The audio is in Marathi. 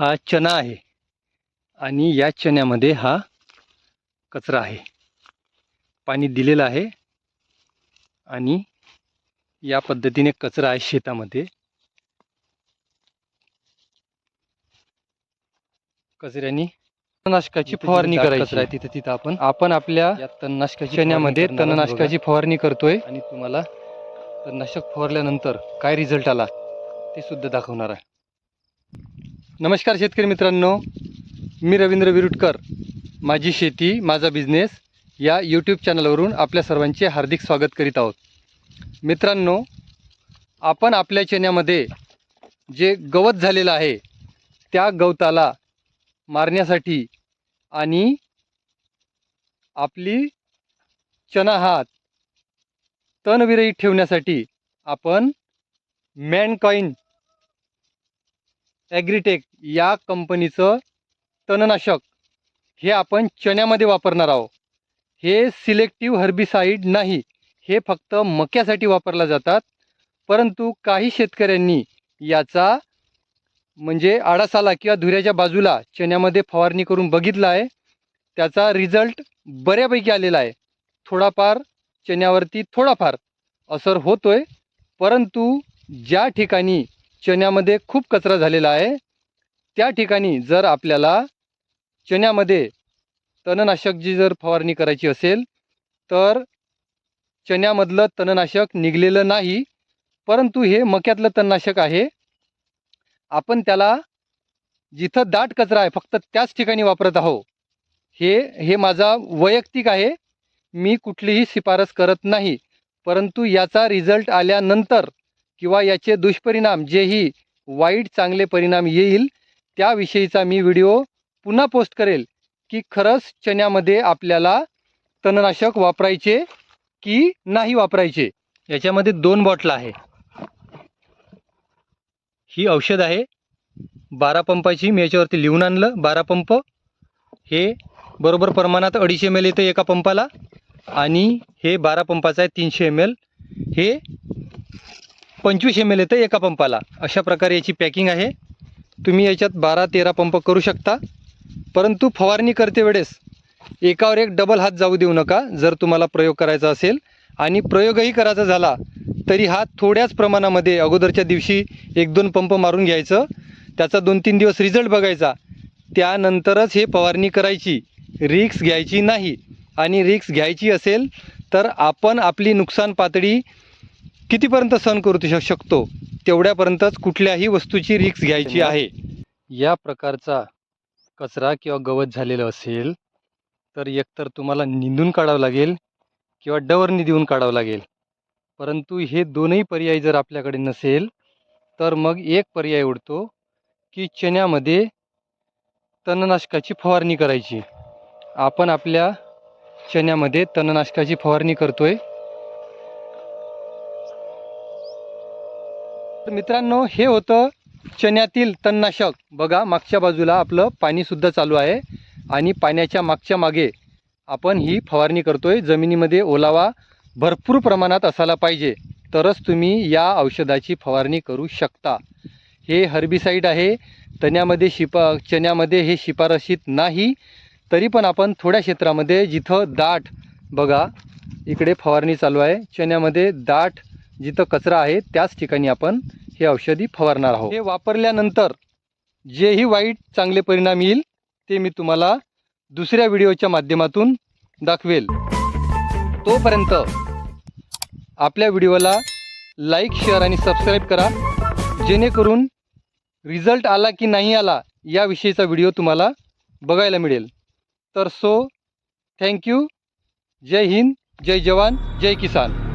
हा चना आहे. आणि या चण्यामध्ये हा कचरा आहे. पाणी दिलेलं आहे. आणि या पद्धतीने कचरा आहे शेतामध्ये. कचऱ्याने तणनाशकाची फवारणी करायची. आहे तिथे तिथं आपण आपण आपल्या या तणनाशकाची चण्यामध्ये तणनाशकाची फवारणी करतोय. आणि तुम्हाला तणनाशक फवारल्यानंतर काय रिझल्ट आला ते सुद्धा दाखवणार आहे. नमस्कार शेतकरी मित्रांनो. मी रवींद्र विरुटकर. माझी शेती माझा बिझनेस या यूट्यूब चॅनलवरून आपल्या सर्वांचे हार्दिक स्वागत करीत आहोत. मित्रांनो आपण आपल्या चण्यामध्ये जे गवत झालेलं आहे त्या गवताला मारण्यासाठी आणि आपली चना हात तणविरहित ठेवण्यासाठी आपण मॅनकॉईन ॲग्रीटेक या कंपनीचं तणनाशक हे आपण चण्यामध्ये वापरणार आहोत. हे सिलेक्टिव्ह हर्बिसाईड नाही. हे फक्त मक्यासाठी वापरला जातात. परंतु काही शेतकऱ्यांनी याचा म्हणजे आडासाला किंवा धुऱ्याच्या बाजूला चण्यामध्ये फवारणी करून बघितला आहे. त्याचा रिझल्ट बऱ्यापैकी आलेला आहे. थोडाफार चण्यावरती थोडाफार असर होतोय. परंतु ज्या ठिकाणी चण्यामध्ये खूप कचरा झालेला आहे. त्या ठिकाणी जर आपल्याला चण्यामध्ये तणनाशकची जर फवारणी करायची असेल तर चण्यामधलं तणनाशक निघलेलं नाही परंतु हे मक्यातलं तणनाशक आहे. आपण त्याला जिथं दाट कचरा आहे फक्त त्याच ठिकाणी वापरत आहो हे हे माझा वैयक्तिक आहे. मी कुठलीही शिफारस करत नाही परंतु याचा रिझल्ट आल्यानंतर किंवा याचे दुष्परिणाम जेही वाईट चांगले परिणाम येईल त्याविषयीचा मी व्हिडिओ पुन्हा पोस्ट करेल की खरंच चण्यामध्ये आपल्याला तणनाशक वापरायचे की नाही वापरायचे? याच्यामध्ये दोन बॉटल आहे. ही औषध आहे. बारा पंपाची मी याच्यावरती लिहून आणलं. बारा पंप. हे बरोबर प्रमाणात अडीचशे एम एल येतं एका पंपाला. आणि हे बारा पंपाचं आहे तीनशे एम एल हे पंचवीस एम एल येतं एका पंपाला. अशा प्रकारे याची पॅकिंग आहे. तुम्ही याच्यात बारा तेरा पंप करू शकता. परंतु फवारणी करते वेळेस एकावर एक डबल हात जाऊ देऊ नका जर तुम्हाला प्रयोग करायचा असेल. आणि प्रयोगही करायचा झाला तरी हा थोड्याच प्रमाणामध्ये अगोदरच्या दिवशी एक दोन पंप मारून घ्यायचं. त्याचा दोन तीन दिवस रिझल्ट बघायचा. त्यानंतरच हे फवारणी करायची. रिक्स घ्यायची नाही. आणि रिक्स घ्यायची असेल तर आपण आपली नुकसान पातळी कितीपर्यंत सहन करू श- शकतो? तेवढ्यापर्यंतच कुठल्याही वस्तूची रिक्स घ्यायची आहे. या प्रकारचा कचरा किंवा गवत झालेलं असेल तर एकतर तुम्हाला निंदून काढावं लागेल किंवा डवरणी देऊन काढावं लागेल. परंतु हे दोनही पर्याय जर आपल्याकडे नसेल तर मग एक पर्याय उडतो की चण्यामध्ये तणनाशकाची फवारणी करायची. आपण आपल्या चण्यामध्ये तणनाशकाची फवारणी करतोय. तर मित्रांनो हे होतं चण्यातील तणनाशक. बघा मागच्या बाजूला आपलं पाणीसुद्धा चालू आहे. आणि पाण्याच्या मागच्या मागे आपण ही फवारणी करतोय. जमिनीमध्ये ओलावा भरपूर प्रमाणात असायला पाहिजे. तरच तुम्ही या औषधाची फवारणी करू शकता. हे हर्बिसाईड आहे. तण्यामध्ये शिपा चण्यामध्ये हे शिफारशीत नाही. तरी पण आपण थोड्या क्षेत्रामध्ये जिथं दाट बघा इकडे फवारणी चालू आहे. चण्यामध्ये दाट जिथं कचरा आहे त्याच ठिकाणी आपण हे औषधी फवारणार आहोत. हे वापरल्यानंतर जेही वाईट चांगले परिणाम येईल ते मी तुम्हाला दुसऱ्या व्हिडिओच्या माध्यमातून दाखवेल. तोपर्यंत आपल्या व्हिडिओला लाईक शेअर आणि सबस्क्राईब करा. जेणेकरून रिझल्ट आला की नाही आला याविषयीचा व्हिडिओ तुम्हाला बघायला मिळेल. तर सो थँक्यू. जय हिंद जय जवान जय किसान.